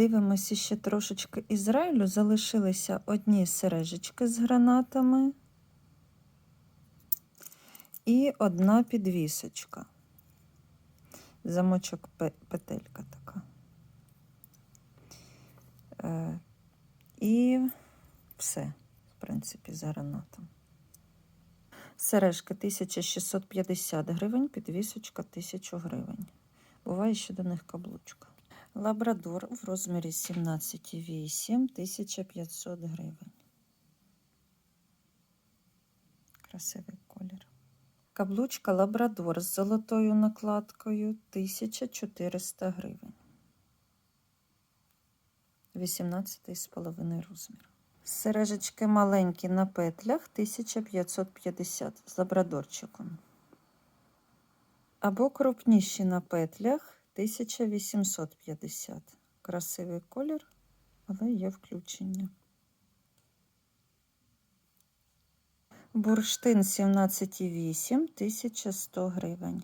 Дивимося ще трошечки Ізраїлю. Залишилися одні сережечки з гранатами і одна підвісочка. Замочок петелька така. Е, і все, в принципі, за гранатом. Сережки 1650 гривень, підвісочка 1000 гривень. Буває ще до них каблучка. Лабрадор в розмірі 17,8 1500 гривень. Красивий колір. Каблучка Лабрадор з золотою накладкою 1400 гривень. 18,5 розмір. Сережечки маленькі на петлях 1550 з лабрадорчиком. Або крупніші на петлях 1850. Красивий колір, але є включення. Бурштин 17,8 1100 гривень.